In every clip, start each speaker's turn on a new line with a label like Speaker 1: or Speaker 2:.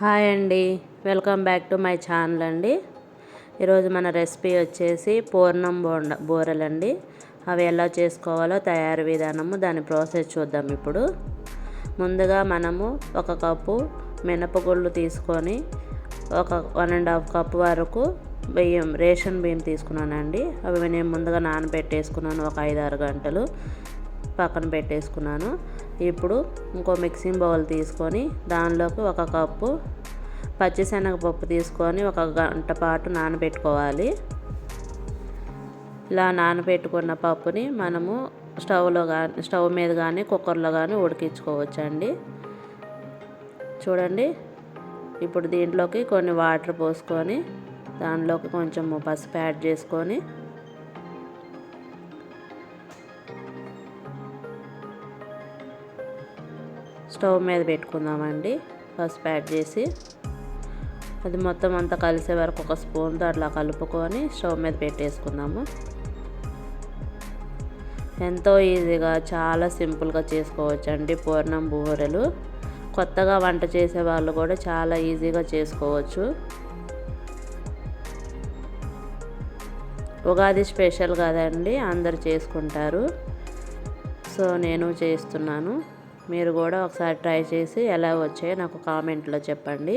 Speaker 1: Hi అండి. Welcome back to my channel అండి. ఈరోజు మన రెసిపీ వచ్చేసి పూర్ణం బోండ బూరెలండి. అవి ఎలా చేసుకోవాలో తయారు విధానము దాని ప్రాసెస్ చూద్దాం ఇప్పుడు. ముందుగా మనము ఒక కప్పు మినపగుళ్ళు తీసుకొని ఒక వన్ అండ్ హాఫ్ కప్ వరకు బియ్యం రేషన్ బియ్యం తీసుకున్నానండి. అవి నేను ముందుగా నానబెట్టేసుకున్నాను ఒక ఐదు ఆరు గంటలు. పక్కన పెట్టేసుకున్నాను. ఇప్పుడు ఇంకో మిక్సింగ్ బౌల్ తీసుకొని దానిలోకి ఒక కప్పు పచ్చిశనగపప్పు తీసుకొని ఒక గంట పాటు నానబెట్టుకోవాలి. ఇలా నానబెట్టుకున్న పప్పుని మనము స్టవ్లో కానీ స్టవ్ మీద కానీ కుక్కర్లో కానీ ఉడికించుకోవచ్చండి. చూడండి ఇప్పుడు దీంట్లోకి కొన్ని వాటర్ పోసుకొని దానిలోకి కొంచెం పసుపు యాడ్ చేసుకొని స్టవ్ మీద పెట్టుకుందామండి. పసుపు యాడ్ చేసి అది మొత్తం అంతా కలిసే వరకు ఒక స్పూన్తో అట్లా కలుపుకొని స్టవ్ మీద పెట్టేసుకుందాము. ఎంతో ఈజీగా చాలా సింపుల్గా చేసుకోవచ్చండి పూర్ణం బూరెలు. కొత్తగా వంట చేసే వాళ్ళు కూడా చాలా ఈజీగా చేసుకోవచ్చు. ఉగాది స్పెషల్ కదండి అందరు చేసుకుంటారు. సో నేను చేస్తున్నాను. మీరు కూడా ఒకసారి ట్రై చేసి ఎలా వచ్చాయో నాకు కామెంట్లో చెప్పండి.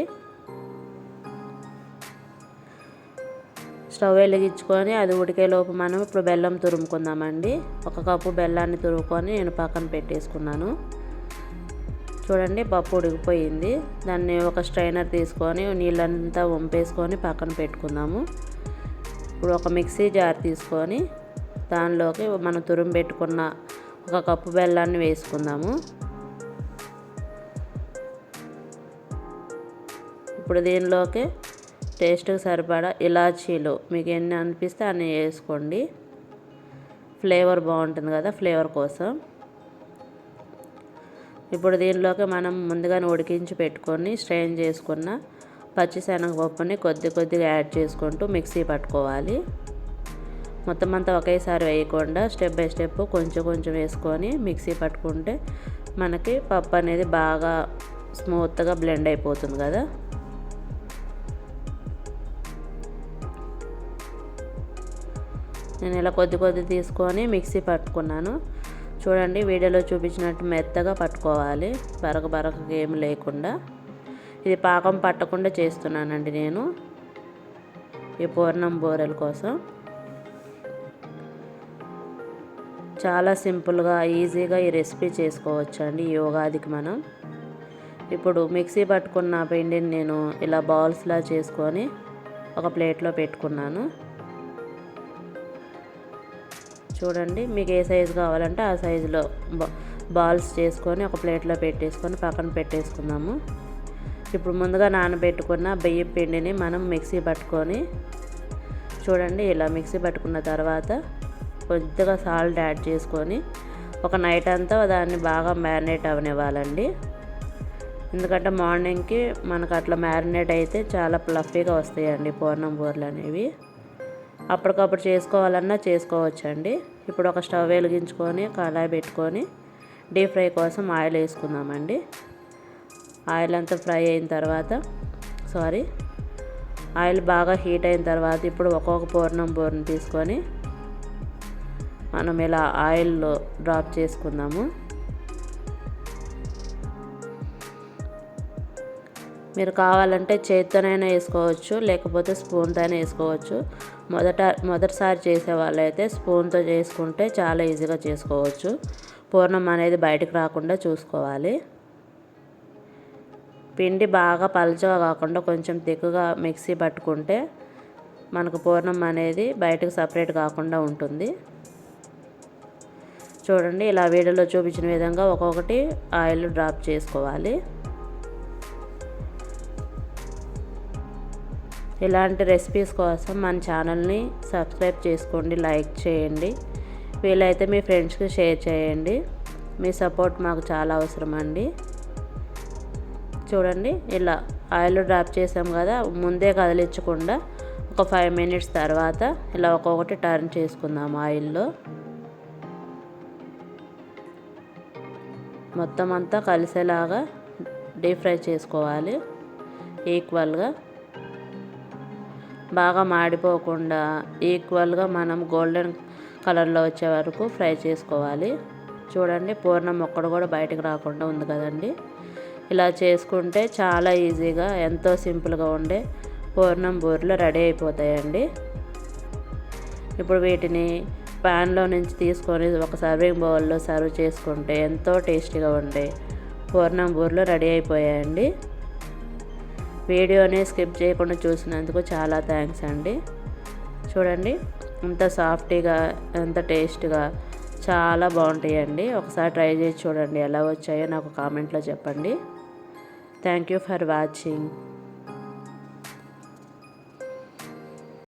Speaker 1: స్టవ్ వెలిగించుకొని అది ఉడికేలోపు మనం ఇప్పుడు బెల్లం తురుముకుందామండి. ఒక కప్పు బెల్లాన్ని తురుముకొని నేను పక్కన పెట్టేసుకున్నాను. చూడండి పప్పు ఉడికిపోయింది. దాన్ని ఒక స్ట్రైనర్ తీసుకొని నీళ్ళంతా వంపేసుకొని పక్కన పెట్టుకుందాము. ఇప్పుడు ఒక మిక్సీ జార్ తీసుకొని దానిలోకి మనం తురుము పెట్టుకున్న ఒక కప్పు బెల్లాన్ని వేసుకుందాము. ఇప్పుడు దీనిలోకి టేస్ట్కి సరిపడా ఇలాచీలు. మీకు ఎన్ని అనిపిస్తే అన్ని వేసుకోండి. ఫ్లేవర్ బాగుంటుంది కదా ఫ్లేవర్ కోసం. ఇప్పుడు దీనిలోకి మనం ముందుగానే ఉడికించి పెట్టుకొని స్ట్రెయిన్ చేసుకున్న పచ్చిశనగపప్పుని కొద్ది కొద్దిగా యాడ్ చేసుకుంటూ మిక్సీ పట్టుకోవాలి. మొత్తం అంతా ఒకేసారి వేయకుండా స్టెప్ బై స్టెప్ కొంచెం కొంచెం వేసుకొని మిక్సీ పట్టుకుంటే మనకి పప్పు అనేది బాగా స్మూత్గా బ్లెండ్ అయిపోతుంది కదా. నేను ఇలా కొద్ది కొద్ది తీసుకొని మిక్సీ పట్టుకున్నాను. చూడండి వీడియోలో చూపించినట్టు మెత్తగా పట్టుకోవాలి. బరక బరక ఏమి లేకుండా. ఇది పాకం పట్టకుండా చేస్తున్నానండి నేను. ఈ పూర్ణం బూరెల కోసం. చాలా సింపుల్గా ఈజీగా ఈ రెసిపీ చేసుకోవచ్చు అండి ఈ యోగాదికి మనం. ఇప్పుడు మిక్సీ పట్టుకున్న పిండిని నేను ఇలా బౌల్స్లా చేసుకొని ఒక ప్లేట్లో పెట్టుకున్నాను. చూడండి. మీకు ఏ సైజు కావాలంటే ఆ సైజులో బాల్స్ చేసుకొని ఒక ప్లేట్లో పెట్టేసుకొని పక్కన పెట్టేసుకుందాము. ఇప్పుడు ముందుగా నానబెట్టుకున్న బియ్య పిండిని మనం మిక్సీ పట్టుకొని చూడండి ఇలా మిక్సీ పట్టుకున్న తర్వాత కొద్దిగా సాల్ట్ యాడ్ చేసుకొని ఒక నైట్ అంతా దాన్ని బాగా మ్యారినేట్ అవనివ్వాలండి. ఎందుకంటే మార్నింగ్కి మనకు అట్లా మ్యారినేట్ అయితే చాలా ప్లఫీగా వస్తాయండి పూర్ణం బూరలు అనేవి. అప్పటికప్పుడు చేసుకోవాలన్నా చేసుకోవచ్చండి. ఇప్పుడు ఒక స్టవ్ వెలిగించుకొని కళాయి పెట్టుకొని డీప్ ఫ్రై కోసం ఆయిల్ వేసుకుందామండి. ఆయిల్ అంతా ఫ్రై అయిన తర్వాత సారీ ఆయిల్ బాగా హీట్ అయిన తర్వాత ఇప్పుడు ఒక్కొక్క పూర్ణం పూర్ణం తీసుకొని మనం ఇలా ఆయిల్లో డ్రాప్ చేసుకుందాము. మీరు కావాలంటే చేత్తోనైనా వేసుకోవచ్చు లేకపోతే స్పూన్తో వేసుకోవచ్చు. మొదట మొదటిసారి చేసే వాళ్ళైతే స్పూన్తో చేసుకుంటే చాలా ఈజీగా చేసుకోవచ్చు. పూర్ణం అనేది బయటకు రాకుండా చూసుకోవాలి. పిండి బాగా పలుచగా కాకుండా కొంచెం తెక్కుగా మిక్సీ పట్టుకుంటే మనకు పూర్ణం అనేది బయటకు సపరేట్ కాకుండా ఉంటుంది. చూడండి ఇలా వీడియోలో చూపించిన విధంగా ఒక్కొక్కటి ఆయిల్ డ్రాప్ చేసుకోవాలి. ఇలాంటి రెసిపీస్ కోసం మన ఛానల్ని సబ్స్క్రైబ్ చేసుకోండి లైక్ చేయండి. వీలైతే మీ ఫ్రెండ్స్కి షేర్ చేయండి. మీ సపోర్ట్ మాకు చాలా అవసరం అండి. చూడండి ఇలా ఆయిల్ డ్రాప్ చేసాం కదా ముందే కదిలించకుండా ఒక ఫైవ్ మినిట్స్ తర్వాత ఇలా ఒక్కొక్కటి టర్న్ చేసుకుందాం ఆయిల్లో మొత్తం అంతా కలిసేలాగా డీప్ ఫ్రై చేసుకోవాలి. ఈక్వల్గా బాగా మాడిపోకుండా ఈక్వల్గా మనం గోల్డెన్ కలర్లో వచ్చే వరకు ఫ్రై చేసుకోవాలి. చూడండి పూర్ణం ఒక్కడు కూడా బయటకు రాకుండా ఉంది కదండి. ఇలా చేసుకుంటే చాలా ఈజీగా ఎంతో సింపుల్గా ఉండే పూర్ణం బూరెలు రెడీ అయిపోతాయండి. ఇప్పుడు వీటిని ప్యాన్లో నుంచి తీసుకొని ఒక సర్వింగ్ బౌల్లో సర్వ్ చేసుకుంటే ఎంతో టేస్టీగా ఉండే పూర్ణం బూరెలు రెడీ అయిపోయాయండి. వీడియోని స్కిప్ చేయకుండా చూసినందుకు చాలా థ్యాంక్స్ అండి. చూడండి ఎంత సాఫ్టీగా ఎంత టేస్ట్గా చాలా బాగుంటాయండి. ఒకసారి ట్రై చేసి చూడండి ఎలా వచ్చాయో నాకు కామెంట్లో చెప్పండి. Thank you for watching.